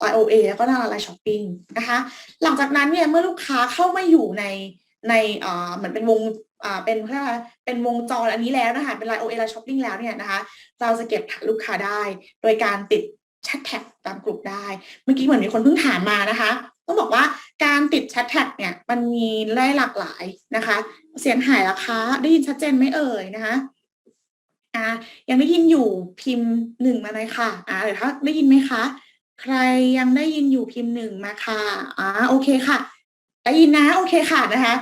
ไลน์ OA แล้วก็หน้าไลน์ช้อปปิ้งนะคะ หลังจากนั้นเนี่ยเมื่อลูกค้าเข้ามาอยู่ในในเหมือนเป็นวงเป็นเพื่อเป็นวงจรอันนี้แล้วนะคะเป็นไลน์ OA ไลน์ช้อปปิ้งแล้วเนี่ยนะคะ เราจะเก็บฐานลูกค้าได้ โดยการติดแชทแท็กตามกลุ่มได้ เมื่อกี้เหมือนมีคนเพิ่งถามมานะคะ ต้องบอกว่าการติดแชทแท็กเนี่ยมันมีได้หลากหลายนะคะ เสียงหายราคาได้ยินชัดเจนไหมเอ่ยนะคะอ่ายังได้ยินอยู่พิมพ์หนึ่งมาเลยค่ะอ่าเดี๋ยวถ้าได้ยินไหมคะ ใครยังได้ยินอยู่พิมพ์หนึ่งมาค่ะอ่าโอเคค่ะ ได้ยินนะ โอเคค่ะนะคะ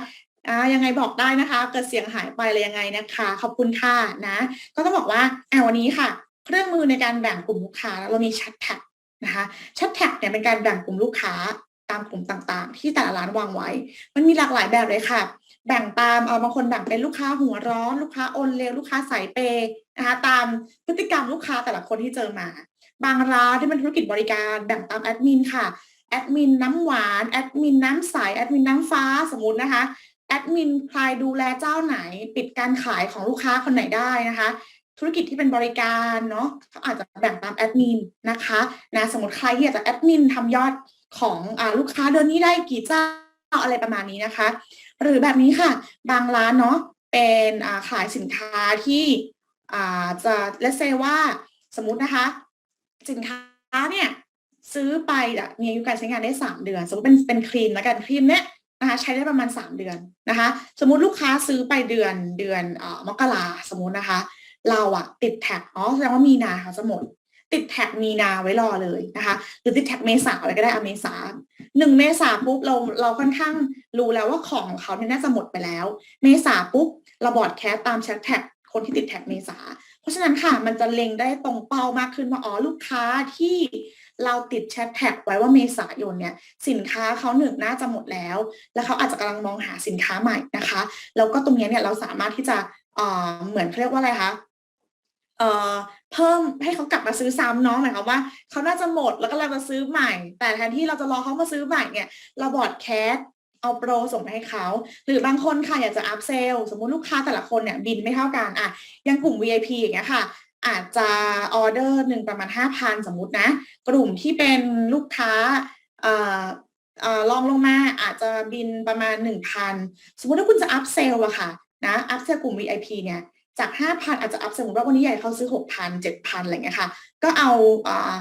อ่ายังไงบอกได้นะคะ เกิดเสียงหายไปเลยยังไงนะคะ ขอบคุณค่ะนะ ก็ต้องบอกว่าอ่าวันนี้ค่ะ เครื่องมือในการแบ่งกลุ่มลูกค้าเรามีแชทแท็กนะคะแชทแท็กเนี่ยเป็นการแบ่งกลุ่มลูกค้าตามกลุ่มต่างๆ ที่แต่ละร้านวางไว้ มันมีหลากหลายแบบเลยค่ะ แบ่งตามเออบางคนแบ่งเป็นลูกค้าหัวร้อน ลูกค้าโอนเร็วลูกค้าสายเปย์นะคะตามพฤติกรรมลูกค้าแต่ละคนที่เจอมา บางร้านที่เป็นธุรกิจบริการแบ่งตามแอดมินค่ะแอดมินน้ำหวานแอดมินน้ำใสแอดมินน้ำฟ้าสมมตินะคะแอดมินใครดูแลเจ้าไหน ปิดการขายของลูกค้าคนไหนได้นะคะ ธุรกิจที่เป็นบริการเนาะเขาอาจจะแบ่งตามแอดมินนะคะนะสมมติใครที่อยากจะแอดมินทำยอดของอลูกค้าเดือนนี้ได้กี่เจ้าอะไรประมาณนี้นะคะ หรือแบบนี้ค่ะบางร้านเนาะเป็นขายสินค้าที่จะเลเซว่าสมมตินะคะ สินค้าเนี่ยซื้อไปอะมีอายุการใช้งานได้ 3 เดือน สมมติเป็นเป็นครีมแล้วกันครีมเนี้ยนะคะใช้ได้ประมาณ 3 เดือนนะคะ สมมุติลูกค้าซื้อไปเดือนเดือนเอ่อมกราสมมุตินะคะ เราอะติดแท็กอ๋อแสดงว่ามีนาค่ะจะหมด ติดแท็กมีนาไว้รอเลยนะคะ หรือติดแท็กเมษาอะไรก็ได้อเมษาหนึ่งเมษาปุ๊บเราเราค่อนข้างรู้แล้วว่าของของเขาเนี่ยน่าจะหมดไปแล้ว เมษาปุ๊บเราบอดแคสตามแชทแท็กคนที่ติดแท็กเมษา เพราะฉะนั้นค่ะ มันจะเล็งได้ตรงเป้ามากขึ้นว่าอ๋อลูกค้าที่เราติดแชทแท็กไว้ว่าเมษายนเนี่ยสินค้าเขาหนึ่งน่าจะหมดแล้ว แล้วเขาอาจจะกำลังมองหาสินค้าใหม่นะคะแล้วก็ตรงเนี้ยเนี่ยเราสามารถที่จะเอ่อเหมือนเขาเรียกว่าอะไรคะเอ่อเพิ่มให้เขากลับมาซื้อซ้ำเนาะหมายความว่าเขาน่าจะหมดแล้วก็เรามาซื้อใหม่ แต่แทนที่เราจะรอเขามาซื้อใหม่เนี่ยเราบอดแคส เอาโปรส่งไปให้เขา หรือบางคนค่ะอยากจะอัพเซลสมมุติลูกค้าแต่ละคนเนี่ยบินไม่เท่ากันอะยังกลุ่ม VIP อย่างเงี้ยค่ะ อาจจะออเดอร์หนึ่งประมาณ 5,000 สมมุตินะ กลุ่มที่เป็นลูกค้าอ่อเอ่อลองลงมาอาจจะบินประมาณ 1,000 สมมุติถ้าคุณจะอัพเซลอะค่ะนะอัพเซลกลุ่ม VIP เนี่ยจาก 5,000 อาจจะอัพสมมติว่าวันนี้ใหญ่เขาซื้อ 6,000 7,000 อะไรเงี้ยค่ะ ก็เอาอา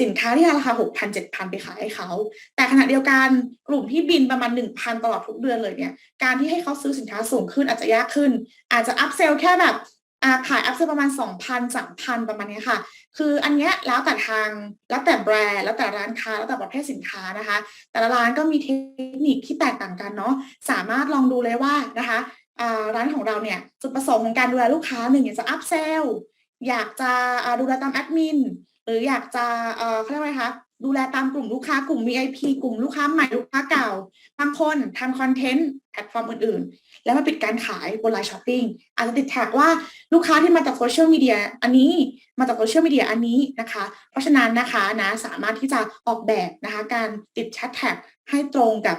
สินค้าที่ราคา6,000 7,000ไปขายให้เขา แต่ขณะเดียวกันกลุ่มที่บินประมาณ1,000ตลอดทุกเดือนเลยเนี่ย การที่ให้เขาซื้อสินค้าสูงขึ้นอาจจะยากขึ้น อาจจะอัพเซลแค่แบบขายอัพเซลประมาณ 2,000 3,000 ประมาณนี้ค่ะ คืออันเนี้ยแล้วแต่ทางแล้วแต่แบรนด์แล้วแต่ร้านค้าแล้วแต่ประเภทสินค้านะคะ แต่ละร้านก็มีเทคนิคที่แตกต่างกันเนาะสามารถลองดูเลยว่านะคะร้านของเราเนี่ยจุดประสงค์ของการดูแลลูกค้าหนึ่งอยากจะอัพเซลอยากจะดูแลตามแอดมิน หรืออยากจะเอ่อเขาเรียกว่าไงคะดูแลตามกลุ่มลูกค้ากลุ่ม VIP กลุ่มลูกค้าใหม่ลูกค้าเก่า บางคนทำคอนเทนต์แพลตฟอร์มอื่นๆ แล้วมาปิดการขายบนไลน์ช้อปปิ้งอาจจะติดแท็กว่าลูกค้าที่มาจากโซเชียลมีเดียอันนี้มาจากโซเชียลมีเดียอันนี้นะคะ เพราะฉะนั้นนะคะนะสามารถที่จะออกแบบนะคะการติดแชทแท็กให้ตรงกับ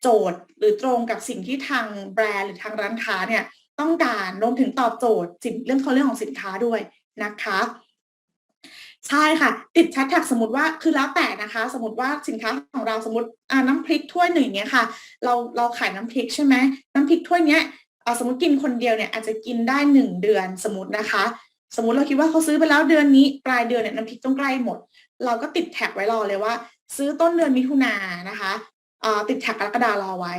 โจทย์หรือตรงกับสิ่งที่ทางแบรนด์หรือทางร้านค้าเนี่ยต้องการรวมถึงตอบโจทย์สิ่งเรื่องเขาเรื่องของสินค้าด้วยนะคะ ใช่ค่ะ ติดแชแท็กสมมติว่าคือแล้วแต่นะคะ สมมติว่าสินค้าของเราสมมติอ่าน้ำพริกถ้วยหนึ่งเนี้ยค่ะ เราเราขายน้ำพริกใช่ไหมน้ำพริกถ้วยเนี้ยสมมติกินคนเดียวเนี่ยอาจจะกินได้หนึ่งเดือนสมมตินะคะ สมมติเราคิดว่าเขาซื้อไปแล้วเดือนนี้ ปลายเดือนเนี่ยน้ำพริกต้องใกล้หมด เราก็ติดแท็กไว้รอเลยว่า ซื้อต้นเดือนมิถุนายนะคะติดแท็กกรกฎารอไว้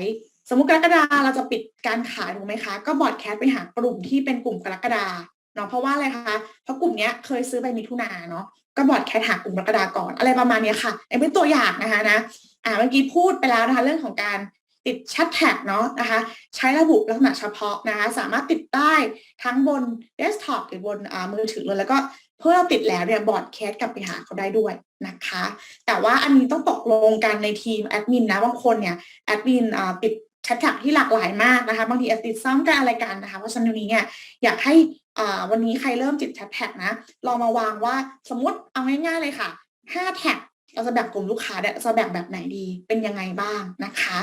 สมมติกรกฎาเราจะปิดการขายถูกไหมคะ ก็บอดแคสไปหากลุ่มที่เป็นกลุ่มกรกฎา เนาะเพราะว่าอะไรคะเพราะกลุ่มเนี้ยเคยซื้อไปมิถุนาเนาะก็บอร์ดแคสหากลุ่มกรกฎาก่อนอะไรประมาณนี้ค่ะอันเป็นตัวอย่างนะคะนะอ่าเมื่อกี้พูดไปแล้วนะคะเรื่องของการติดแชทแท็กเนาะนะคะใช้ระบุลักษณะเฉพาะนะคะสามารถติดได้ทั้งบนเดสก์ท็อปหรือบนอ่ามือถือเลยแล้วก็เพื่อเราติดแล้วเนี่ยบอร์ดแคสกลับไปหาเขาได้ด้วยนะคะ แต่ว่าอันนี้ต้องตกลงกันในทีมแอดมินนะบางคนเนี่ยแอดมินอ่าติดแชทแท็กที่หลากหลายมากนะคะบางทีอาจติดซ้ำกันอะไรกันนะคะเพราะฉะนั้นวันนี้เนี่ยอยากให้ วันนี้ใครเริ่มติดแท็กนะลองมาวางว่าสมมติเอาง่ายๆเลยค่ะห้าแท็กเราจะแบ่งกลุ่มลูกค้าเนี่ยจะแบ่งแบบไหนดีเป็นยังไงบ้างนะคะ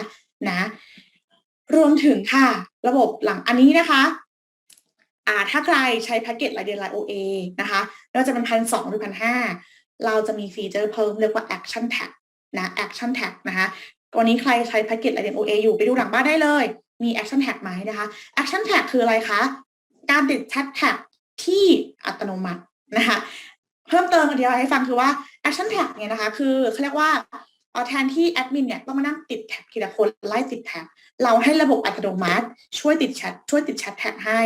นะรวมถึงค่ะ ระบบหลังอันนี้นะคะอ่าถ้าใครใช้แพ็กเกจรายเดือนราย OA นะคะไม่ว่าจะเป็นพันสองหรือพันห้าเราจะมีฟีเจอร์เพิ่มเรียกว่า action tag นะ action tag นะคะวันนี้ใครใช้แพ็กเกจ Line OA อยู่ไปดูหลังบ้านได้เลย มี action tag ไหมนะคะ action tag คืออะไรคะ การติด chat tag ที่อัตโนมัตินะคะเพิ่มเติมอธิบายให้ฟังคือว่า action tag เนี่ยนะคะ คือเขาเรียกว่าแทนที่แอดมินเนี่ยต้องมานั่งติดแท็กทีละคนไล่ติดแท็กเราให้ระบบอัตโนมัติ ช่วยติดแชทช่วยติดแชทแท็กให้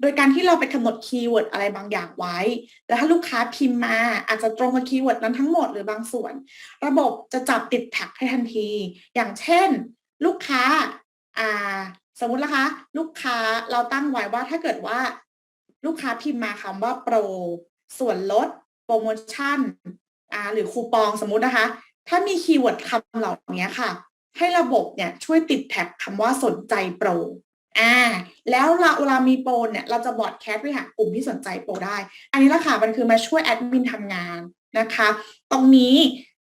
โดยการที่เราไปกำหนดคีย์เวิร์ดอะไรบางอย่างไว้ แล้วถ้าลูกค้าพิมพ์มาอาจจะตรงกับคีย์เวิร์ดนั้นทั้งหมดหรือบางส่วน ระบบจะจับติดแท็กให้ทันที อย่างเช่น ลูกค้า สมมุตินะคะ ลูกค้าเราตั้งไว้ว่าถ้าเกิดว่าลูกค้าพิมพ์มาคำว่าโปรส่วนลดโปรโมชั่นอ่าหรือคูปองสมมุตินะคะ ถ้ามีคีย์เวิร์ดคำเหล่านี้ค่ะ ให้ระบบเนี่ยช่วยติดแท็กคำว่าสนใจโปรอ่าแล้วเราเวลามีโปรเนี่ยเราจะบอดแคสต์ไปหากลุ่มที่สนใจโปรได้ อันนี้ละค่ะมันคือมาช่วยแอดมินทำงานนะคะ ตรงนี้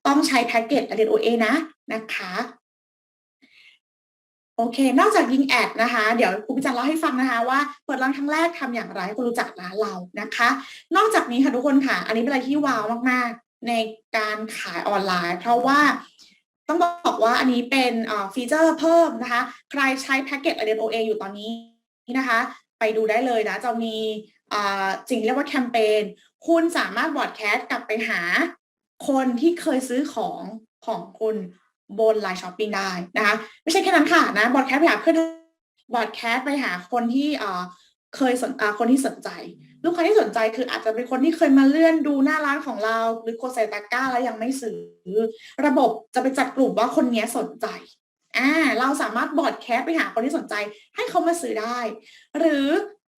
ต้องใช้แพ็กเกจ Line OA นะนะคะ โอเค นอกจากยิงแอดนะคะ เดี๋ยวครูพิจารณ์เล่าให้ฟังนะคะว่าเปิดร้านครั้งแรกทำอย่างไรให้คนรู้จักร้านเรานะคะ นอกจากนี้ค่ะทุกคนค่ะ อันนี้เป็นอะไรที่ว้าวมากๆ ในการขายออนไลน์ เพราะว่าต้องบอกว่าอันนี้เป็นฟีเจอร์เพิ่มนะคะ ใครใช้แพ็กเกจ i d o a อยู่ตอนนี้นะคะ ไปดูได้เลยนะ จะมีสิ่งเรียกว่าแคมเปญ คุณสามารถบอดแคสต์กลับไปหาคนที่เคยซื้อของของคุณ บนไลน์ช้อปปิ้งได้นะคะ ไม่ใช่แค่นั้นค่ะนะบอดแคสไปหาเพื่อนบอดแคสไปหาคนที่เคยสนคนที่สนใจ ลูกค้าที่สนใจคืออาจจะเป็นคนที่เคยมาเลื่อนดูหน้าร้านของเรา หรือกดใส่ตะกร้าแล้วยังไม่ซื้อ ระบบจะไปจัดกลุ่มว่าคนนี้สนใจอ่าเราสามารถบอดแคสไปหาคนที่สนใจ ให้เขามาซื้อได้ หรือ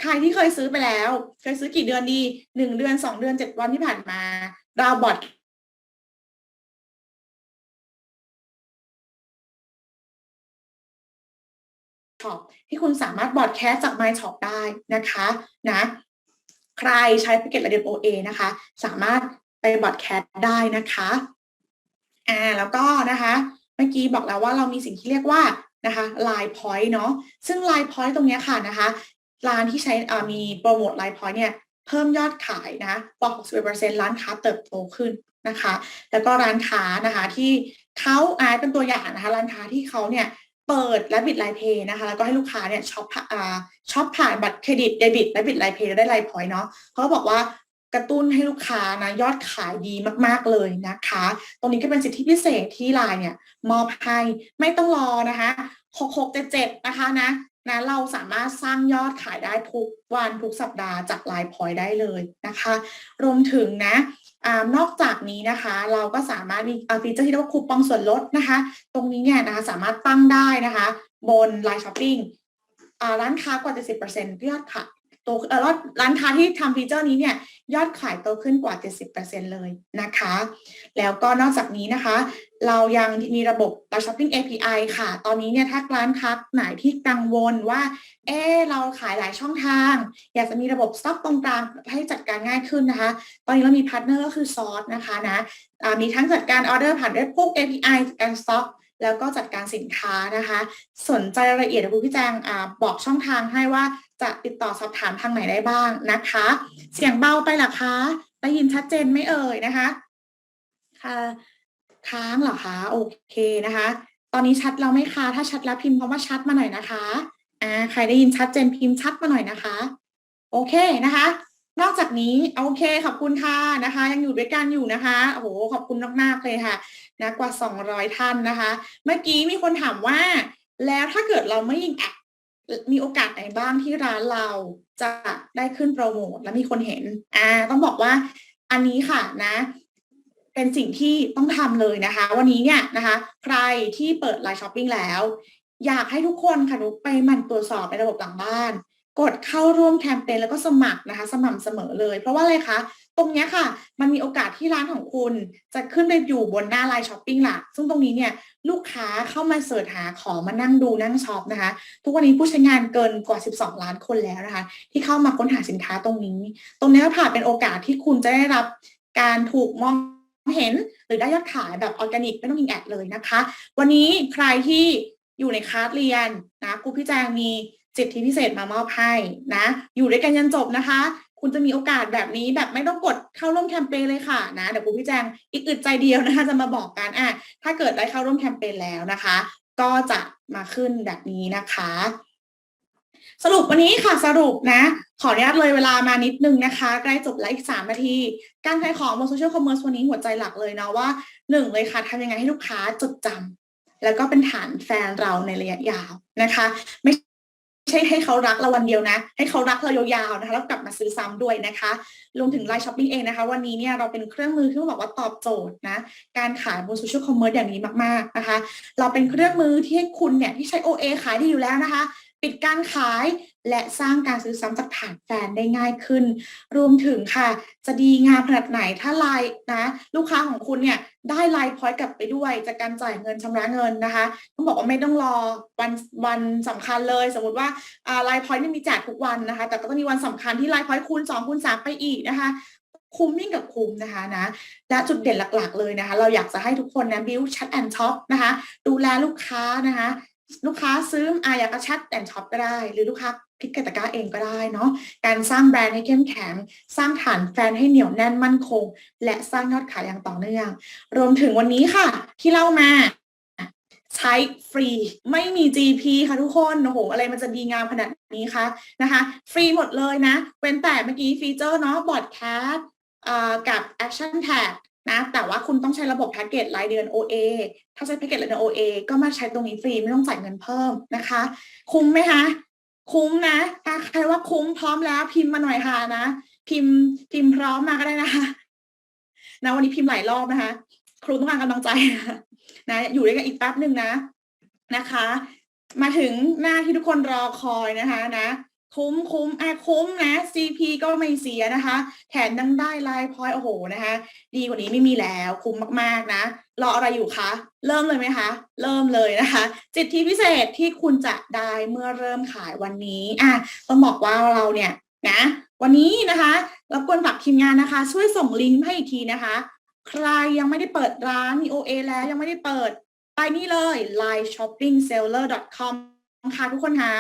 ใครที่เคยซื้อไปแล้ว เคยซื้อกี่เดือนดีหนึ่งเดือนสองเดือนเจ็ดวันที่ผ่านมา เราบอด ช็อปที่คุณสามารถบอดแคสจาก My Shop ได้นะคะนะใครใช้แพ็กเกจ Radio OA นะคะ สามารถไปบอดแคสได้นะคะอ่าแล้วก็นะคะเมื่อกี้บอกแล้วว่าเรามีสิ่งที่เรียกว่านะคะ Line Point เนาะซึ่ง Line Point ตรงนี้ค่ะนะคะร้านที่ใช้มีโปรโมท Line Point เนี่ยเพิ่มยอดขายนะกว่า61%ร้านค้าเติบโตขึ้นนะคะ แล้วก็ร้านค้านะคะที่เขาอาเป็นตัวอย่างนะคะ ร้านค้าที่เขาเนี่ย เปิดและบิตไลน์เพย์นะคะ แล้วก็ให้ลูกค้าเนี่ยช็อปอ่าช็อปผ่านบัตรเครดิตเดบิตและบิตไลน์เพย์ได้ไลน์พอยต์เนาะเขาบอกว่ากระตุ้นให้ลูกค้านะยอดขายดีมากๆเลยนะคะ ตรงนี้ก็เป็นสิทธิพิเศษที่ไลน์เนี่ยมอบให้ไม่ต้องรอนะคะหกหกเจ็ดเจ็ดนะคะนะนะเราสามารถสร้างยอดขายได้ทุกวันทุกสัปดาห์จากไลน์พอยต์ได้เลยนะคะ รวมถึงนะ อนอกจากนี้นะคะ เราก็สามารถมีฟีเจอร์ที่เรียกว่าคูปองส่วนลดนะคะ ตรงนี้เนี่ยนะคะสามารถตั้งได้นะคะ บนไลน์ช้อปปิ้งร้านค้ากว่า70%ยอดขาย โตเออร้านค้าที่ทำฟีเจอร์นี้เนี่ยยอดขายโตขึ้นกว่า 70%เลยนะคะ แล้วก็นอกจากนี้นะคะ เรายังมีระบบ Live Shopping API ค่ะ ตอนนี้เนี่ยถ้าร้านค้าไหนที่กังวลว่า เออเราขายหลายช่องทาง อยากจะมีระบบสต็อกตรงกลางให้จัดการง่ายขึ้นนะคะ ตอนนี้เรามีพาร์ทเนอร์ก็คือซอสนะคะนะมีทั้งจัดการออเดอร์ผ่านเว็บพวก API จัดการสต็อกแล้วก็จัดการสินค้านะคะ สนใจรายละเอียดคุณพี่แจงอบอกช่องทางให้ว่า จะติดต่อสอบถามทางไหนได้บ้างนะคะ เสียงเบาไปหรอคะได้ยินชัดเจนไม่เอ่ยนะคะค่ะค้างเหรอคะโอเคนะคะ ตอนนี้ชัดเราไม่คะถ้าชัดแล้วพิมพ์คำว่าชัดมาหน่อยนะคะอ่าใครได้ยินชัดเจนพิมพ์ชัดมาหน่อยนะคะ โอเคนะคะ นอกจากนี้โอเคขอบคุณค่ะนะคะ ยังอยู่ด้วยกันอยู่นะคะโอ้โหขอบคุณมากๆเลยค่ะนะกว่า 200 ท่านนะคะ เมื่อกี้มีคนถามว่า แล้วถ้าเกิดเราไม่ยิงแอด มีโอกาสไหนบ้างที่ร้านเราจะได้ขึ้นโปรโมทและมีคนเห็น อ่า ต้องบอกว่าอันนี้ค่ะนะ เป็นสิ่งที่ต้องทำเลยนะคะ วันนี้เนี่ยนะคะ ใครที่เปิดไลน์ช้อปปิ้งแล้ว อยากให้ทุกคนค่ะนุไปมันตรวจสอบในระบบหลังบ้าน กดเข้าร่วมแคมเปญแล้วก็สมัครนะคะ สม่ำเสมอเลย เพราะว่าอะไรคะตรงนี้ค่ะ มันมีโอกาสที่ร้านของคุณจะขึ้นไปอยู่บนหน้าไลน์ช้อปปิ้งล่ะซึ่งตรงนี้เนี่ย ลูกค้าเข้ามาเสิร์ชหาของมานั่งดูนั่งช็อปนะคะ ทุกวันนี้ผู้ใช้งานเกินกว่า 12 ล้านคนแล้วนะคะ ที่เข้ามาค้นหาสินค้าตรงนี้ ตรงนี้ผ่านเป็นโอกาสที่คุณจะได้รับการถูกมองเห็นหรือได้ยอดขายแบบออร์แกนิกไม่ต้องยิงแอดเลยนะคะ วันนี้ใครที่อยู่ในคลาสเรียนนะครูพี่แจงมีสิทธิพิเศษมามอบให้นะ อยู่ด้วยกันยันจบนะคะ คุณจะมีโอกาสแบบนี้แบบไม่ต้องกดเข้าร่วมแคมเปญเลยค่ะนะเดี๋ยวคุณพี่แจงอีกอึดใจเดียวนะคะจะมาบอกกันอะถ้าเกิดได้เข้าร่วมแคมเปญแล้วนะคะ ก็จะมาขึ้นแบบนี้นะคะ สรุปวันนี้ค่ะสรุปนะ ขออนุญาตเลยเวลามานิดนึงนะคะ ใกล้จบแล้วอีกสามนาที การขายของบนโซเชียลคอมเมอร์สวันนี้หัวใจหลักเลยเนาะว่าหนึ่งเลยค่ะทำยังไงให้ลูกค้าจดจำแล้วก็เป็นฐานแฟนเราในระยะยาวนะคะ ไม่ ช่ให้เขารักเราวันเดียวนะ ให้เขารักเรายาวๆนะคะแล้วกลับมาซื้อซ้ำด้วยนะคะรวมถึงไลน์ช้อปปิ้งเองนะคะ วันนี้เนี่ยเราเป็นเครื่องมือที่ต้องบอกว่าตอบโจทย์นะการขายบนโซเชียลคอมเมอร์สอย่างนี้มากๆนะคะ เราเป็นเครื่องมือที่ให้คุณเนี่ยที่ใช้ OA ขายดีอยู่แล้วนะคะ ปิดการขาย และสร้างการซื้อซ้ำจากฐานแฟนได้ง่ายขึ้น รวมถึงค่ะ จะดีงามขนาดไหนถ้าไลน์นะ ลูกค้าของคุณเนี่ยได้ไลน์พอยต์กลับไปด้วย จากการจ่ายเงินชำระเงินนะคะต้องบอกว่าไม่ต้องรอวันวันสำคัญเลย สมมติว่าไลน์พอยต์นี่มีแจกทุกวันนะคะ แต่ก็ต้องมีวันสำคัญที่ไลน์พอยต์คูณ2คูณ3ไปอีกนะคะคุ้มยิ่งกับคุ้มนะคะนะและจุดเด่นหลักๆเลยนะคะ เราอยากจะให้ทุกคนนะ build chat and shop นะคะ ดูแลลูกค้านะคะ ลูกค้าซื้ออายากจะแชทแอนช็อปก็ได้ หรือลูกค้าพลิกกตะกร้าเองก็ได้เนาะการสร้างแบรนด์ให้เข้มแข็งสร้างฐานแฟนให้เหนียวแน่นมั่นคง และสร้างยอดขายอย่างต่อเนื่อง รวมถึงวันนี้ค่ะ ที่เล่ามาใช้ฟรีไม่มี GP ค่ะทุกคนโอ้โหอะไรมันจะดีงามขนาดนี้คะนะคะ ฟรีหมดเลยนะ เว้นแต่เมื่อกี้ฟีเจอร์เนาะบอดแคสกับ Action Tag นะแต่ว่าคุณต้องใช้ระบบแพ็กเกจรายเดือน OA ถ้าใช้แพ็กเกจรายเดือน OA ก็มาใช้ตรงนี้ฟรีไม่ต้องจ่ายเงินเพิ่มนะคะ คุ้มไหมคะคุ้มนะถ้าใครว่าคุ้มพร้อมแล้วพิมพ์มาหน่อยค่ะนะ พิมพ์พิมพ์พร้อมมาก็ได้นะคะนะวันนี้พิมพ์หลายรอบนะคะ ครูต้องการกำลังใจนะอยู่ด้วยกันอีกแป๊บหนึ่งนะนะคะ มาถึงหน้าที่ทุกคนรอคอยนะคะนะ คุ้มคุ้มอะคุ้มนะ CP ก็ไม่เสียนะคะ แถมยังได้ไลน์พอยโอ้โหนะคะ ดีกว่านี้ไม่มีแล้วคุ้มมากๆนะ รออะไรอยู่คะ เริ่มเลยไหมคะ เริ่มเลยนะคะสิทธิพิเศษที่คุณจะได้เมื่อเริ่มขายวันนี้อะต้องบอกว่าเราเนี่ยนะวันนี้นะคะรบกวนฝากทีมงานนะคะ ช่วยส่งลิงก์ให้อีกทีนะคะ ใครยังไม่ได้เปิดร้านมี OA แล้วยังไม่ได้เปิด ไปนี่เลย line shopping seller com ค่ะทุกคนคะ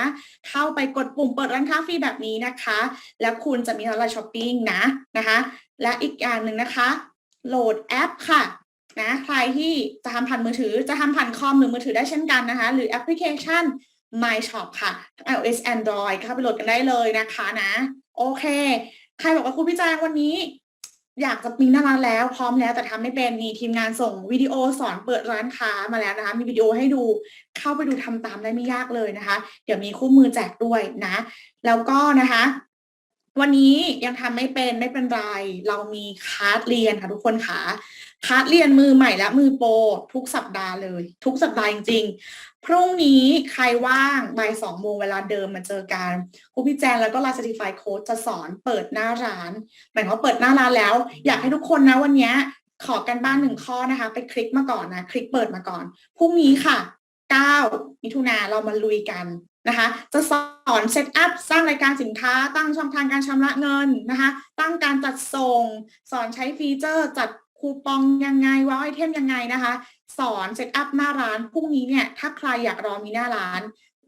เข้าไปกดปุ่มเปิดร้านค้าฟรีแบบนี้นะคะ แล้วคุณจะมีออนไลน์ช้อปปิ้งนะนะคะ และอีกอย่างหนึ่งนะคะ โหลดแอปค่ะนะใครที่จะทำผ่านมือถือจะทำผ่านคอมหรือมือถือได้เช่นกันนะคะ หรือแอปพลิเคชัน My Shop ค่ะ iOS Android เข้าไปโหลดกันได้เลยนะคะนะ โอเค ใครบอกว่าคุณพี่แจงวันนี้ อยากจะมีหน้าร้านแล้วพร้อมแล้วแต่ทำไม่เป็นมีทีมงานส่งวิดีโอสอนเปิดร้านค้ามาแล้วนะคะ มีวิดีโอให้ดูเข้าไปดูทำตามได้ไม่ยากเลยนะคะ เดี๋ยวมีคู่มือแจกด้วยนะ แล้วก็นะคะ วันนี้ยังทำไม่เป็นไม่เป็นไร เรามีคลาสเรียนค่ะทุกคนค่ะ คลาสเรียนมือใหม่และมือโปรทุกสัปดาห์เลย ทุกสัปดาห์จริงๆ พรุ่งนี้ใครว่างบ่ายสองโมงเวลาเดิมมาเจอกันครูพี่แจนแล้วก็ลาสติฟายโค้ดจะสอนเปิดหน้าร้านหมายความว่าเปิดหน้าร้านแล้ว อยากให้ทุกคนนะวันนี้ขอกันบ้านหนึ่งข้อนะคะ ไปคลิกมาก่อนนะ คลิกเปิดมาก่อนพรุ่งนี้ค่ะ 9 มิถุนาเรามาลุยกันนะคะ จะสอนเซตอัพสร้างรายการสินค้า ตั้งช่องทางการชำระเงินนะคะ ตั้งการจัดส่ง สอนใช้ฟีเจอร์จัด คูปองยังไงว่าไอเทมยังไงนะคะ สอนเซตอัพหน้าร้านพรุ่งนี้เนี่ยถ้าใครอยากรอมีหน้าร้าน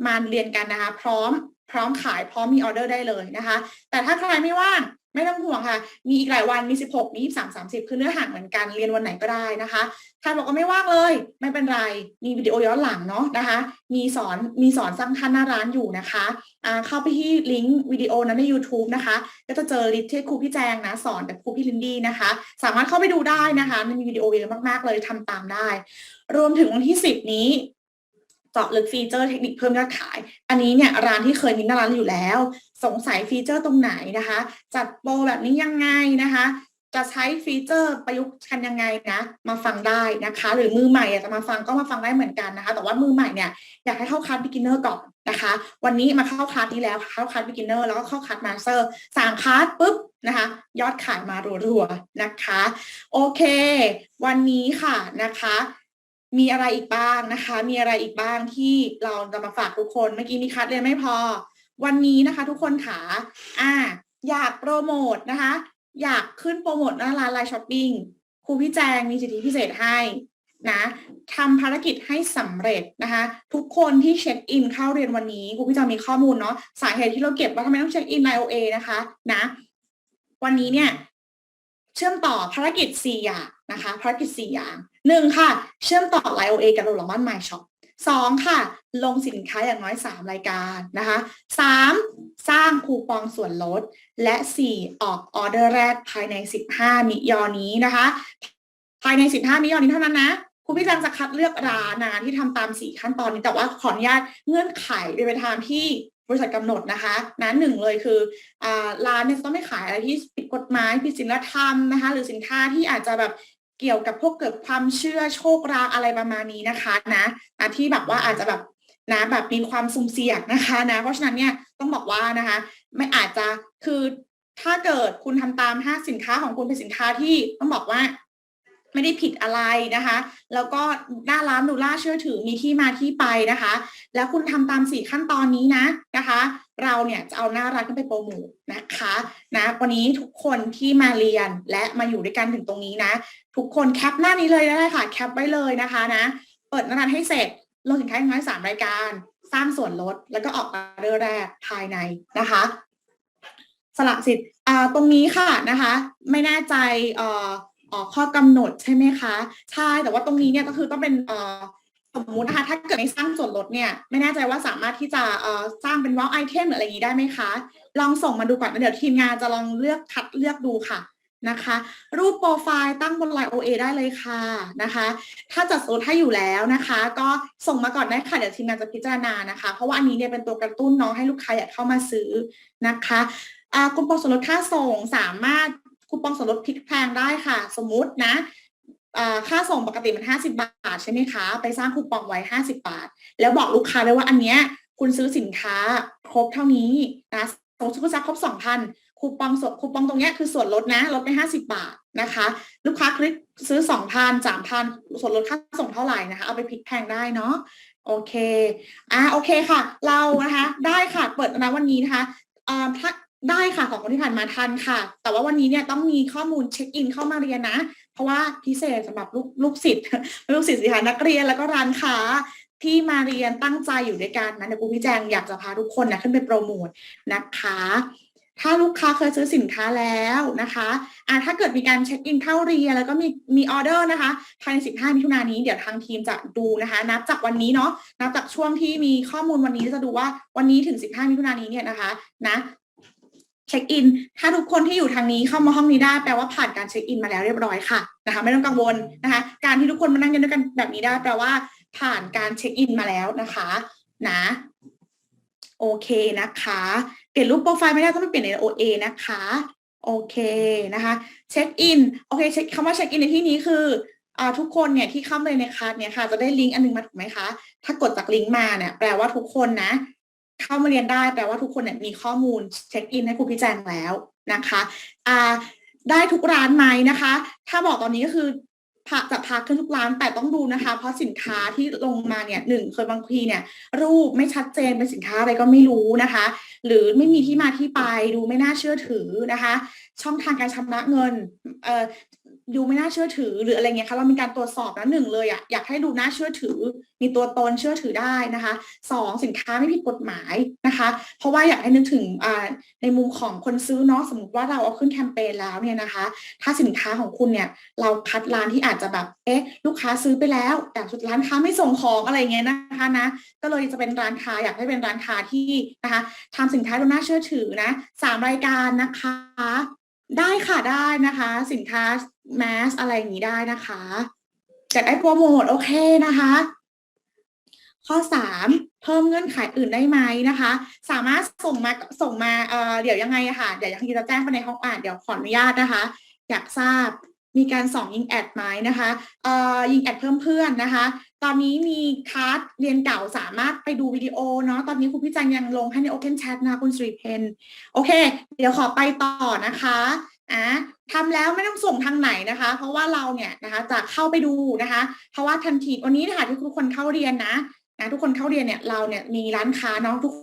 มาเรียนกันนะคะ พร้อม พร้อมขายพร้อมมีออเดอร์ได้เลยนะคะ แต่ถ้าใครไม่ว่างไม่ต้องห่วงค่ะ มีอีกหลายวันมี 16 มี 23 30 คือเนื้อหาเหมือนกันเรียนวันไหนก็ได้นะคะใครบอกว่าไม่ว่างเลย ไม่เป็นไร มีวิดีโอย้อนหลังเนาะนะคะ มีสอนมีสอนสร้างท่านหน้าร้านอยู่นะคะอ่าเข้าไปที่ลิงก์วิดีโอนั้นใน YouTube นะคะ ก็จะเจอลิสต์ที่ครูพี่แจงนะสอนกับครูพี่ลินดี้นะคะ สามารถเข้าไปดูได้นะคะมันมีวิดีโอเยอะมากๆเลยทำตามได้ รวมถึงวันที่ 10 นี้ เจาะลึกฟีเจอร์เทคนิคเพิ่มยอดขาย อันนี้เนี่ยร้านที่เคยมีหน้าร้านอยู่แล้ว สงสัยฟีเจอร์ตรงไหนนะคะ จัดโปรแบบนี้ยังไงนะคะ จะใช้ฟีเจอร์ประยุกต์กันยังไงนะ มาฟังได้นะคะ หรือมือใหม่อยากจะมาฟังก็มาฟังได้เหมือนกันนะคะ แต่ว่ามือใหม่เนี่ยอยากให้เข้าคลาส beginner ก่อนนะคะ วันนี้มาเข้าคลาสนี้แล้วเข้าคลาส beginner แล้วก็เข้าคลาส master สามคลาสปุ๊บนะคะยอดขายมารัวๆนะคะ โอเค วันนี้ค่ะนะคะ มีอะไรอีกบ้างนะคะ มีอะไรอีกบ้างที่เราจะมาฝากทุกคนเมื่อกี้มีคัดเรียนไม่พอ วันนี้นะคะ ทุกคนขาอ่า อยากโปรโมทนะคะ อยากขึ้นโปรโมทหน้าร้านไลน์ช้อปปิ้งครูพี่แจงมีสิทธิพิเศษให้นะทำภารกิจให้สำเร็จนะคะ ทุกคนที่เช็คอินเข้าเรียนวันนี้ครูพี่แจงมีข้อมูลเนาะสาเหตุที่เราเก็บว่าทำไมต้องเช็คอินไลโอเอนะคะนะ วันนี้เนี่ย เชื่อมต่อภารกิจ 4 อย่าง นะคะภารกิจ4อย่างหนึ่งค่ะ เชื่อมต่อ LIOA กับโรลมอนไมช็อปสองค่ะ ลงสินค้าอย่างน้อย 3 รายการนะคะสามสร้างคูปองส่วนลด และ 4 ออกออเดอร์แรกภายใน 15 มิยอนี้นะคะ ภายใน 15 มิยอนี้เท่านั้นนะคุณพี่จังจะคัดเลือกร้านนะที่ทำตาม 4 ขั้นตอนนี้แต่ว่าขออนุญาตเงื่อนไขเป็นไปตามที่บริษัทกำหนดนะคะนะหนึ่งเลยคืออร้านเนี่ยต้องไม่ขายอะไรที่ผิดกฎหมายผิดศีลธรรมนะคะ หรือสินค้าที่อาจจะแบบ เกี่ยวกับพวกเกิดความเชื่อโชคลางอะไรประมาณนี้นะคะนะนะที่แบบว่าอาจจะแบบนะแบบมีความสุ่มเสี่ยงนะคะนะเพราะฉะนั้นเนี่ยต้องบอกว่านะคะไม่อาจจะคือถ้าเกิดคุณทำตามห้าสินค้าของคุณเป็นสินค้าที่ต้องบอกว่าไม่ได้ผิดอะไรนะคะ แล้วก็หน้าร้านดูล่าเชื่อถือมีที่มาที่ไปนะคะ แล้วคุณทำตามสี่ขั้นตอนนี้นะนะคะ เราเนี่ยจะเอาหน้าร้านขึ้นไปโปรโมทนะคะนะวันนี้ทุกคนที่มาเรียนและมาอยู่ด้วยกันถึงตรงนี้นะ ทุกคนแคปหน้านี้เลยได้ค่ะแคปไว้เลยนะคะนะ เปิดหน้าร้านให้เสร็จลงสินค้าอย่างน้อยสามรายการ สร้างส่วนลดแล้วก็ออกออเดอร์แรกภายในนะคะสละสิทธิ์อ่าตรงนี้ค่ะนะคะ ไม่แน่ใจอ่อข้อกำหนดใช่ไหมคะ ใช่แต่ว่าตรงนี้เนี่ยก็คือต้องเป็นอ่อ มมุตินะคะถ้าเกิดไม่สร้างส่วนลดเนี่ยไม่แน่ใจว่าสามารถที่จะสร้างเป็นว้าวไอเทมหรืออะไรอย่างนี้ได้ไหมคะ ลองส่งมาดูก่อนเดี๋ยวทีมงานจะลองเลือกคัดเลือกดูค่ะนะคะ รูปโปรไฟล์ตั้งบนไลน์ OA ได้เลยค่ะนะคะ ถ้าจัดโซนให้อยู่แล้วนะคะ ก็ส่งมาก่อนได้ค่ะเดี๋ยวทีมงานจะพิจารณานะคะ เพราะว่าอันนี้เนี่ยเป็นตัวกระตุ้นน้องให้ลูกค้าอยากเข้ามาซื้อนะคะอ่าคูปองส่วนลดค่าส่งสามารถคูปองส่วนลดพลิกแพลงได้ค่ะ สมมุตินะ ค่าส่งปกติมัน50 บาทใช่ไหมคะ ไปสร้างคูปองไว้ 50 บาท แล้วบอกลูกค้าเลยว่าอันเนี้ยคุณซื้อสินค้าครบเท่านี้นะสมมติคุณซื้อครบ 2,000 คูปองส่วนคูปองตรงเนี้ยคือส่วนลดนะ ลดไป 50 บาทนะคะ ลูกค้าคลิกซื้อ 2,000 3,000 ส่วนลดค่าส่งเท่าไหร่นะคะ เอาไปพลิกแพงได้เนาะโอเค อ่าโอเคค่ะ เรานะคะ ได้ค่ะ เปิดนะวันนี้นะคะอ่าถ้าได้ค่ะของคนที่ผ่านมาทันค่ะ แต่ว่าวันนี้เนี่ยต้องมีข้อมูลเช็คอินเข้ามาเรียนนะ เพราะว่าพิเศษสำหรับลูกลูกศิษย์ลูกศิษย์สิคะนักเรียนแล้วก็ร้านค้าที่มาเรียนตั้งใจอยู่ด้วยกันนะเดี๋ยวครูพี่แจงอยากจะพาทุกคนนะขึ้นไปโปรโมทนะคะ ถ้าลูกค้าเคยซื้อสินค้าแล้วนะคะอ่าถ้าเกิดมีการเช็คอินเข้าเรียนแล้วก็มีมีออเดอร์นะคะภายใน 15 มิถุนายนนี้เดี๋ยวทางทีมจะดูนะคะ นับจากวันนี้เนาะนับจากช่วงที่มีข้อมูลวันนี้จะดูว่าวันนี้ถึง 15 มิถุนายนนี้เนี่ยนะคะนะ เช็คอิน ถ้าทุกคนที่อยู่ทางนี้เข้ามาห้องนี้ได้แปลว่าผ่านการเช็คอินมาแล้วเรียบร้อยค่ะนะคะ ไม่ต้องกังวลนะคะ การที่ทุกคนมานั่งกันด้วยกันแบบนี้ได้แปลว่าผ่านการเช็คอินมาแล้วนะคะ นะโอเคนะคะ เปลี่ยนรูปโปรไฟล์ไม่ได้ต้องไปเปลี่ยนใน OA นะคะ โอเคนะคะเช็คอินโอเคเช็คคำว่าเช็คอินในที่นี้คืออ่าทุกคนเนี่ยที่เข้ามาในคลาสเนี่ยค่ะจะได้ลิงก์อันหนึงมาถูกไหมคะ ถ้ากดจากลิงก์มาเนี่ยแปลว่าทุกคนนะ เข้ามาเรียนได้แปลว่าทุกคนเนี่ยมีข้อมูลเช็คอินให้ครูพี่แจงแล้วนะคะอ่าได้ทุกร้านไหมนะคะ ถ้าบอกตอนนี้ก็คือจะพาขึ้นทุกร้านแต่ต้องดูนะคะ เพราะสินค้าที่ลงมาเนี่ยหนึ่งเคยบางทีเนี่ย รูปไม่ชัดเจนเป็นสินค้าอะไรก็ไม่รู้นะคะ หรือไม่มีที่มาที่ไปดูไม่น่าเชื่อถือนะคะ ช่องทางการชำระเงินเอ่อ ดูไม่น่าเชื่อถือหรืออะไรเงี้ยคะเรามีการตรวจสอบนะหนึ่งเลยอะอยากให้ดูน่าเชื่อถือ มีตัวตนเชื่อถือได้นะคะสองสินค้าไม่ผิดกฎหมายนะคะ เพราะว่าอยากให้นึกถึงอ่าในมุมของคนซื้อเนาะสมมติว่าเราเอาขึ้นแคมเปญแล้วเนี่ยนะคะ ถ้าสินค้าของคุณเนี่ยเราคัดร้านที่อาจจะแบบเอ๊ะลูกค้าซื้อไปแล้ว แต่สุดร้านค้าไม่ส่งของอะไรเงี้ยนะคะนะก็เลยจะเป็นร้านค้าอยากให้เป็นร้านค้าที่นะคะทำสินค้าดูน่าเชื่อถือนะสามรายการนะคะได้ค่ะได้นะคะ สินค้า แมสอะไรอย่างนี้ได้นะคะจะได้โปรโมทโอเคนะคะ ข้อสามเพิ่มเงื่อนไขอื่นได้ไหมนะคะ สามารถส่งมาส่งมาเอ่อเดี๋ยวยังไงอะค่ะเดี๋ยวยังจะแจ้งไปในห้องอ่านเดี๋ยวขออนุญาตนะคะ อยากทราบมีการส่องยิงแอดไหมนะคะเอ่อยิงแอดเพิ่มเพื่อนนะคะ ตอนนี้มีคลาสเรียนเก่าสามารถไปดูวิดีโอเนาะ ตอนนี้ครูพี่จังยังลงให้ใน Open Chat นะคุณสุริเพนโอเค เดี๋ยวขอไปต่อนะคะ อะทำแล้วไม่ต้องส่งทางไหนนะคะ เพราะว่าเราเนี่ยนะคะจะเข้าไปดูนะคะ เพราะว่าทันทีวันนี้นะคะที่ทุกคนเข้าเรียนนะนะทุกคนเข้าเรียนเนี่ยเราเนี่ยมีร้านค้าเนาะทุก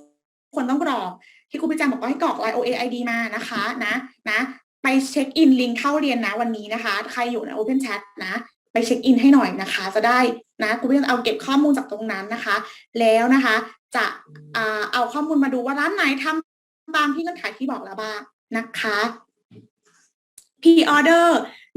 คนต้องกรอกที่ครูพี่จังบอกว่าให้กรอก line OA ID มานะคะนะนะไปเช็คอินลิงก์เข้าเรียนนะวันนี้นะคะ ใครอยู่ใน Open Chat นะไปเช็คอินให้หน่อยนะคะ จะได้นะคุณพี่เอาเก็บข้อมูลจากตรงนั้นนะคะ แล้วนะคะจะเอาข้อมูลมาดูว่าร้านไหนทำตามที่เงื่อนไขที่บอกแล้วบ้างนะคะ pre order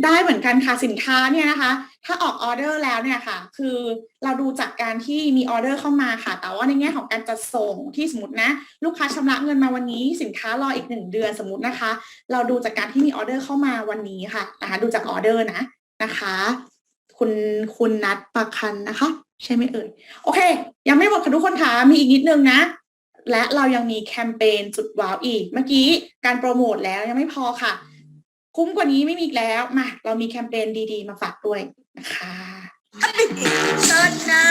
ได้เหมือนกันค่ะสินค้าเนี่ยนะคะ ถ้าออกออเดอร์แล้วเนี่ยค่ะ คือเราดูจากการที่มีออเดอร์เข้ามาค่ะ แต่ว่าในแง่ของการจัดส่งที่สมมตินะ ลูกค้าชำระเงินมาวันนี้ สินค้ารออีกหนึ่งเดือนสมมตินะคะ เราดูจากการที่มีออเดอร์เข้ามาวันนี้ค่ะนะคะดูจากออเดอร์นะนะคะ คุณคุณนัดปากคันนะคะ ใช่ไหมเอ่ยโอเค ยังไม่หมดค่ะทุกคนค่ะมีอีกนิดนึงนะและเรายังมีแคมเปญสุดว้าวอีก เมื่อกี้การโปรโมทแล้วยังไม่พอค่ะ คุ้มกว่านี้ไม่มีอีกแล้วมาเรามีแคมเปญดีๆ มาฝากด้วยนะคะเชิญนะ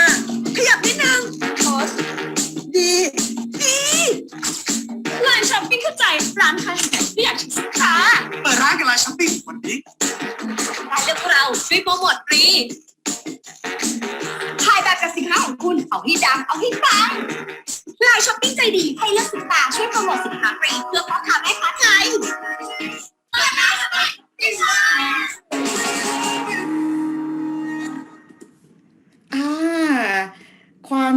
ขยับนิดนึงโพสดีดีไลน์ช้อปปิ้งเข้าใจร้านค้าแห่งไหนที่อยากชิมสินค้าเปิดร้านกับไลน์ช้อปปิ้งวันนี้ได้เลือกเราฟรีโปรโมทฟรีถ่ายแบบกับสินค้าของคุณเอาให้ดังเอาให้ปังไลน์ช้อปปิ้งใจดีให้เลือกสินค้าช่วยโปรโมทสินค้าฟรีเพื่อพ่อค้าแม่ค้าไทย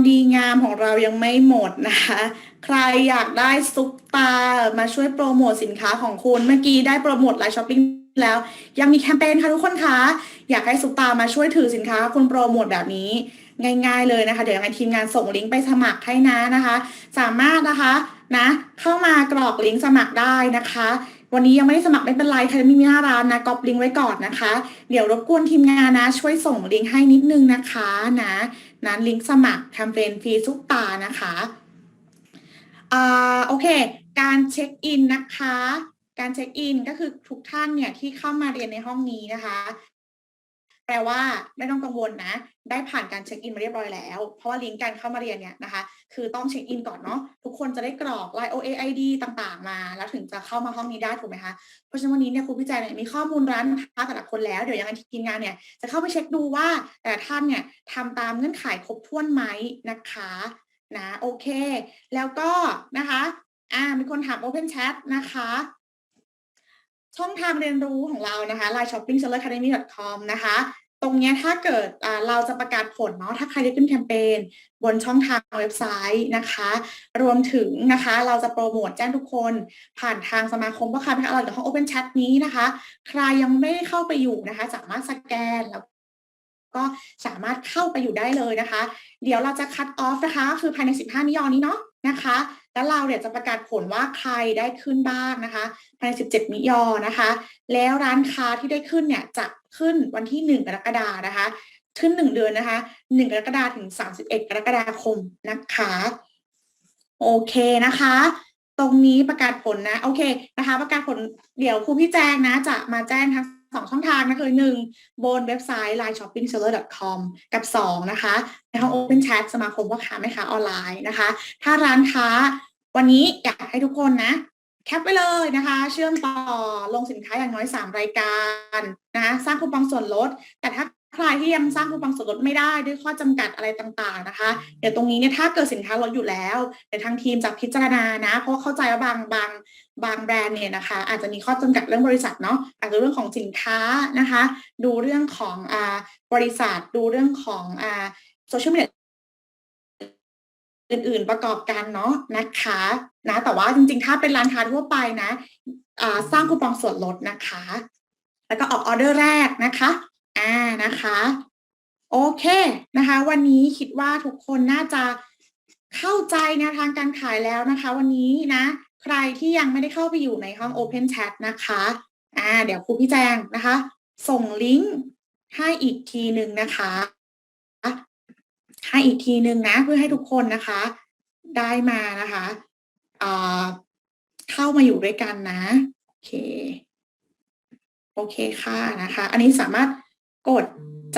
ดีงามของเรายังไม่หมดนะคะ ใครอยากได้ซุปตา มาช่วยโปรโมทสินค้าของคุณ เมื่อกี้ได้โปรโมทไลน์ช้อปปิ้งแล้ว ยังมีแคมเปญค่ะทุกคนคะ อยากให้ซุปตามาช่วยถือสินค้าคุณโปรโมทแบบนี้ ง่าย ๆ เลยนะคะ เดี๋ยวยังไงทีมงานส่งลิงก์ไปสมัครให้นะนะคะ สามารถนะคะนะ เข้ามากรอกลิงก์สมัครได้นะคะวันนี้ยังไม่ได้สมัครไม่เป็นไรใครไม่มีหน้าร้านนะก๊อปลิงก์ไว้ก่อนนะคะ เดี๋ยวรบกวนทีมงานนะ ช่วยส่งลิงก์ให้นิดนึงนะคะนะ นั้นลิงก์สมัครแคมเปญฟรีซุปตานะคะอ่าโอเค การเช็คอินนะคะ การเช็คอินก็คือทุกท่านเนี่ยที่เข้ามาเรียนในห้องนี้นะคะ แปลว่าไม่ต้องกังวลนะ ได้ผ่านการเช็คอินมาเรียบร้อยแล้ว เพราะว่าลิงก์การเข้ามาเรียนเนี่ยนะคะ คือต้องเช็คอินก่อนเนาะทุกคนจะได้กรอก Line OA ID ต่างๆ มา แล้วถึงจะเข้ามาห้องนี้ได้ถูกไหมคะ เพราะฉะนั้นวันนี้เนี่ยครูพี่แจงเนี่ยมีข้อมูลร้านค้าแต่ละคนแล้ว เดี๋ยวยังไงทีมงานเนี่ยจะเข้าไปเช็คดูว่า แต่ท่านเนี่ยทำตามเงื่อนไขครบถ้วนไหมนะคะนะโอเค แล้วก็นะคะอ่ามีคนถาม Open Chat นะคะ ช่องทางเรียนรู้ของเรานะคะ line shopping seller academy com นะคะ ตรงนี้ถ้าเกิดเราจะประกาศผลเนาะถ้าใครได้ขึ้นแคมเปญบนช่องทางเว็บไซต์นะคะ รวมถึงนะคะเราจะโปรโมทแจ้งทุกคนผ่านทางสมาคมพ่อค้าแม่ค้าอร่อยกับห้อง Open Chat นี้นะคะ ใครยังไม่ได้เข้าไปอยู่นะคะ สามารถสแกนแล้วก็สามารถเข้าไปอยู่ได้เลยนะคะ เดี๋ยวเราจะคัดออฟนะคะ คือภายใน 15 นิยอนี้เนาะนะคะ แล้วเราเนี่ยจะประกาศผลว่าใครได้ขึ้นบ้างนะคะภายใน 17นิยอนะคะ แล้วร้านค้าที่ได้ขึ้นเนี่ยจะขึ้นวันที่ 1 กรกฎานะคะ ขึ้น 1 เดือนนะคะ 1 กรกฎาถึง 31 กรกฎาคมนะคะโอเคนะคะ ตรงนี้ประกาศผลนะโอเคนะคะ ประกาศผลเดี๋ยวครูพี่แจ้งนะ จะมาแจ้งทั้งสองช่องทางนะคือหนึ่งบนเว็บไซต์ line shopping seller com กับสองนะคะ ในห้อง open chat สมาคมพ่อค้าแม่ค้าออนไลน์นะคะ ถ้าร้านค้า วันนี้อยากให้ทุกคนนะ แคปไปเลยนะคะ เชื่อมต่อลงสินค้าอย่างน้อย 3 รายการนะสร้างคูปองส่วนลด แต่ถ้าใครที่ยังสร้างคูปองส่วนลดไม่ได้ด้วยข้อจำกัดอะไรต่างๆนะคะ เดี๋ยวตรงนี้เนี่ยถ้าเกิดสินค้าลดอยู่แล้วเดี๋ยวทางทีมจะพิจารณานะ เพราะว่าเข้าใจว่าบางบางบางแบรนด์เนี่ยนะคะ อาจจะมีข้อจำกัดเรื่องบริษัทเนาะอาจจะเรื่องของสินค้านะคะ ดูเรื่องของอ่าบริษัท ดูเรื่องของอ่าโซเชียลมีเดีย อื่นๆประกอบกันเนาะนะคะนะแต่ว่าจริงๆ ถ้าเป็นร้านค้าทั่วไปนะสร้างคูปองส่วนลดนะคะ แล้วก็ออกออเดอร์แรกนะคะอ่านะคะ โอเคนะคะ วันนี้คิดว่าทุกคนน่าจะเข้าใจแนวทางการขายแล้วนะคะ วันนี้นะ ใครที่ยังไม่ได้เข้าไปอยู่ในห้อง Open Chat นะคะอ่าเดี๋ยวครูพี่แจงนะคะ ส่งลิงก์ให้อีกทีหนึ่งนะคะ ให้อีกทีหนึ่งนะเพื่อให้ทุกคนนะคะ ได้มานะคะเข้ามาอยู่ด้วยกันนะ โอเค โอเคค่ะนะคะ อันนี้สามารถกด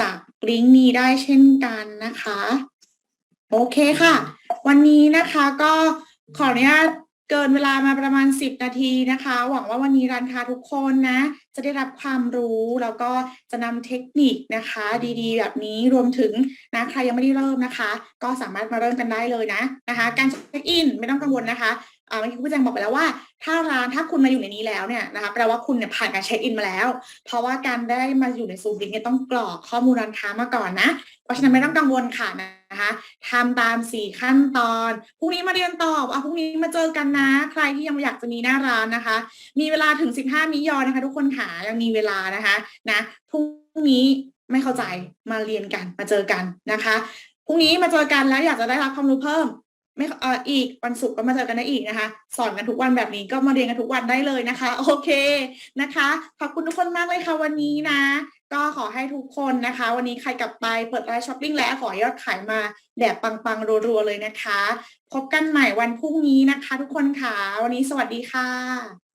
จากลิงก์นี้ได้เช่นกันนะคะ โอเคค่ะ วันนี้นะคะก็ขออนุญาต เกินเวลามาประมาณ 10 นาทีนะคะ หวังว่าวันนี้ร้านค้าทุกคนนะ จะได้รับความรู้แล้วก็จะนำเทคนิคนะคะ ดีๆ แบบนี้รวมถึงนะใครยังไม่ได้เริ่มนะคะ ก็สามารถมาเริ่มกันได้เลยนะนะคะ การเช็คอินไม่ต้องกังวลนะคะ เมื่อกี้คุณแจงบอกไปแล้วว่า ถ้าร้านถ้าคุณมาอยู่ในนี้แล้วเนี่ยนะคะแปลว่าคุณเนี่ยผ่านการเช็คอินมาแล้ว เพราะว่าการได้มาอยู่ในซูมลิงเนี่ยต้องกรอกข้อมูลร้านค้ามาก่อนนะ เพราะฉะนั้นไม่ต้องกังวลค่ะนะคะทำตามสี่ขั้นตอนพรุ่งนี้มาเรียนต่ออะพรุ่งนี้มาเจอกันนะ ใครที่ยังอยากจะมีหน้าร้านนะคะ มีเวลาถึง 15มิยอนะคะทุกคนค่ะยังมีเวลานะคะนะพรุ่งนี้ไม่เข้าใจมาเรียนกันมาเจอกันนะคะพรุ่งนี้มาเจอกันแล้วอยากจะได้รับความรู้เพิ่ม ไม่เอออีกวันศุกร์ก็มาเจอกันได้อีกนะคะ สอนกันทุกวันแบบนี้ก็มาเรียนกันทุกวันได้เลยนะคะ โอเคนะคะ ขอบคุณทุกคนมากเลยค่ะวันนี้นะ ก็ขอให้ทุกคนนะคะ วันนี้ใครกลับไปเปิดร้านช้อปปิ้งแล้วขอยอดขายมาแบบปังๆรัวๆเลยนะคะ พบกันใหม่วันพรุ่งนี้นะคะ ทุกคนค่ะวันนี้สวัสดีค่ะ